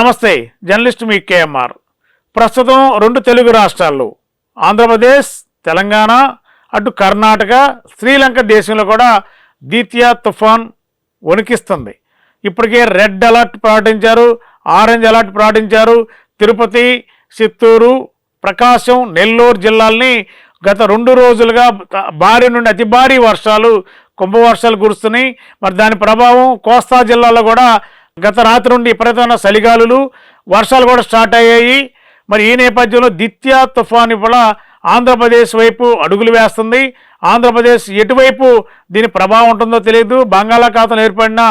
నమస్తే జర్నలిస్ట్ మీ కేఎంఆర్. ప్రస్తుతం రెండు తెలుగు రాష్ట్రాలు ఆంధ్రప్రదేశ్ తెలంగాణ అటు కర్ణాటక శ్రీలంక దేశంలో కూడా ద్వితీయ తుఫాన్ వణికిస్తుంది. ఇప్పటికే రెడ్ అలర్ట్ ప్రకటించారు ఆరెంజ్ అలర్ట్ ప్రకటించారు. తిరుపతి చిత్తూరు ప్రకాశం నెల్లూరు జిల్లాల్ని గత రెండు రోజులుగా భారీ నుండి అతి భారీ వర్షాలు కుంభవర్షాలు కురుస్తున్నాయి. మరి దాని ప్రభావం కోస్తా జిల్లాలో కూడా గత రాత్రి నుండి విపరీతమైన చలిగాలులు వర్షాలు కూడా స్టార్ట్ అయ్యాయి. మరి ఈ నేపథ్యంలో ద్వితీయ తుఫాన్ కూడా ఆంధ్రప్రదేశ్ వైపు అడుగులు వేస్తుంది. ఆంధ్రప్రదేశ్ ఎటువైపు దీని ప్రభావం ఉంటుందో తెలియదు బంగాళాఖాతంలో ఏర్పడిన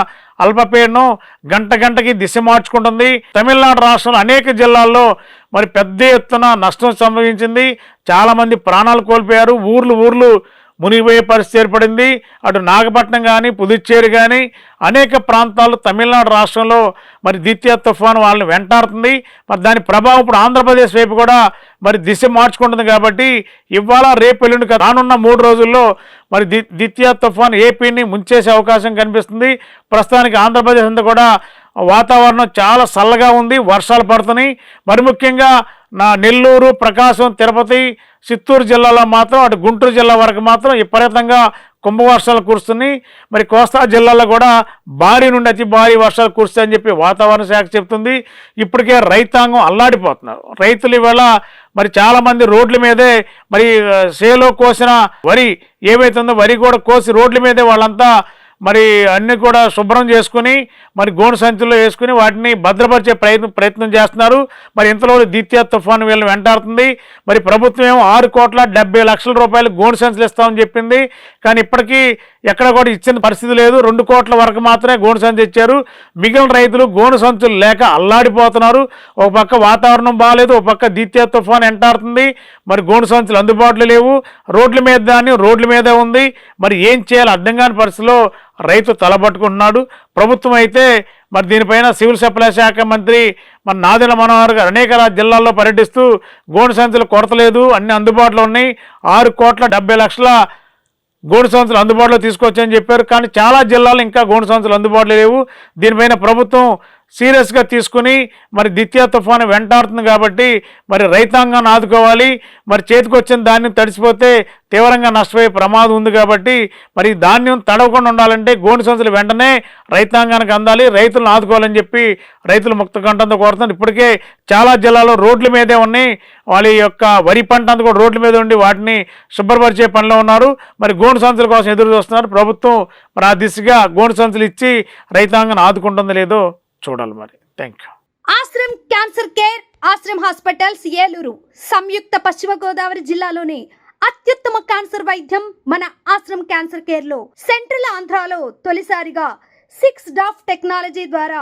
అల్పపీడనం గంట గంటకి దిశ మార్చుకుంటుంది. తమిళనాడు రాష్ట్రంలో అనేక జిల్లాల్లో మరి పెద్ద ఎత్తున నష్టం సంభవించింది. చాలామంది ప్రాణాలు కోల్పోయారు. ఊర్లు ఊర్లు మునిగిపోయే పరిస్థితి ఏర్పడింది. అటు నాగపట్నం కానీ పుదుచ్చేరి కానీ అనేక ప్రాంతాలు తమిళనాడు రాష్ట్రంలో మరి ద్వితీయ తుఫాను వాళ్ళని వెంటాడుతుంది. మరి దాని ప్రభావం ఇప్పుడు ఆంధ్రప్రదేశ్ వైపు కూడా మరి దిశ మార్చుకుంటుంది కాబట్టి ఇవాళ రేపు ఎల్లుండి రానున్న మూడు రోజుల్లో మరి ది ద్వితీయ తుఫాను ఏపీని ముంచేసే అవకాశం కనిపిస్తుంది. ప్రస్తుతానికి ఆంధ్రప్రదేశ్ అంతా కూడా వాతావరణం చాలా చల్లగా ఉంది వర్షాలు పడుతున్నాయి. మరి ముఖ్యంగా నా నెల్లూరు ప్రకాశం తిరుపతి చిత్తూరు జిల్లాలో మాత్రం అటు గుంటూరు జిల్లా వరకు మాత్రం విపరీతంగా కుంభవర్షాలు కురుస్తున్నాయి. మరి కోస్తా జిల్లాలో కూడా భారీ నుండి అతి భారీ వర్షాలు కురుస్తాయని చెప్పి వాతావరణ శాఖ చెప్తుంది. ఇప్పటికే రైతాంగం అల్లాడిపోతున్నారు. రైతులు ఇవాళ మరి చాలామంది రోడ్ల మీదే మరి సేలో కోసిన వరి ఏమైతుందో వరి కూడా కోసి రోడ్ల మీదే వాళ్ళంతా మరి అన్నీ కూడా శుభ్రం చేసుకుని మరి గోను సంచుల్లో వేసుకుని వాటిని భద్రపరిచే ప్రయత్నం ప్రయత్నం చేస్తున్నారు. మరి ఇంతలో ద్వితీయ తుఫాను వీళ్ళని వెంటాడుతుంది. మరి ప్రభుత్వం ఏమో ఆరు కోట్ల డెబ్బై లక్షల రూపాయలు గోను సంచులు ఇస్తామని చెప్పింది. కానీ ఇప్పటికీ ఎక్కడ కూడా ఇచ్చిన పరిస్థితి లేదు. రెండు కోట్ల వరకు మాత్రమే గోను సంచి ఇచ్చారు. మిగిలిన రైతులు గోను సంచులు లేక అల్లాడిపోతున్నారు. ఒక పక్క వాతావరణం బాగాలేదు ఒక పక్క ద్వితీయ తుఫాన్ ఎంటాడుతుంది మరి గోను సంచులు అందుబాటులో లేవు. రోడ్ల మీద దాన్ని రోడ్ల మీద ఉంది. మరి ఏం చేయాలి? అర్థం కాని పరిస్థితిలో రైతు తలబట్టుకుంటున్నాడు ప్రభుత్వం అయితే మరి దీనిపైన సివిల్ సప్లై శాఖ మంత్రి మన నాదెల మనోహర్ గారు అనేక జిల్లాల్లో పర్యటిస్తూ గోడు సంచులు కొరత లేదు అన్ని అందుబాటులో ఉన్నాయి. ఆరు కోట్ల డెబ్బై లక్షల గోడు సంచులు అందుబాటులో తీసుకొచ్చని చెప్పారు. కానీ చాలా జిల్లాలు ఇంకా గోడు సంచులు అందుబాటులో లేవు. దీనిపైన ప్రభుత్వం సీరియస్గా తీసుకుని మరి ద్వితీయ తుఫాను వెంటాడుతుంది కాబట్టి మరి రైతాంగాన్ని ఆదుకోవాలి. మరి చేతికొచ్చిన ధాన్యం తడిసిపోతే తీవ్రంగా నష్టపోయే ప్రమాదం ఉంది కాబట్టి మరి ధాన్యం తడవకుండా ఉండాలంటే గోను సంచులు వెంటనే రైతాంగానికి అందాలి. రైతులను ఆదుకోవాలని చెప్పి రైతులు ముక్త కంఠంతో కోరుతున్నారు. ఇప్పటికే చాలా జిల్లాలో రోడ్ల మీదే ఉన్నాయి. వాళ్ళ యొక్క వరి పంట అంతా కూడా రోడ్ల మీద ఉండి వాటిని శుభ్రపరిచే పనిలో ఉన్నారు. మరి గోను సంచుల కోసం ఎదురు చూస్తున్నారు. ప్రభుత్వం మరి ఆ దిశగా గోను సంచులు ఇచ్చి రైతాంగాన్ని ఆదుకుంటుందో లేదో చూడాలి మరి. Thank you Ashram cancer care Ashram hospitals Eluru సంయుక్త పశ్చిమ గోదావరి జిల్లాలోని అత్యుత్తమ క్యాన్సర్ వైద్యం మన ఆశ్రమ్ క్యాన్సర్ కేర్లో సెంట్రల్ ఆంధ్రాలో తొలిసారిగా సిక్స్ డాఫ్ టెక్నాలజీ ద్వారా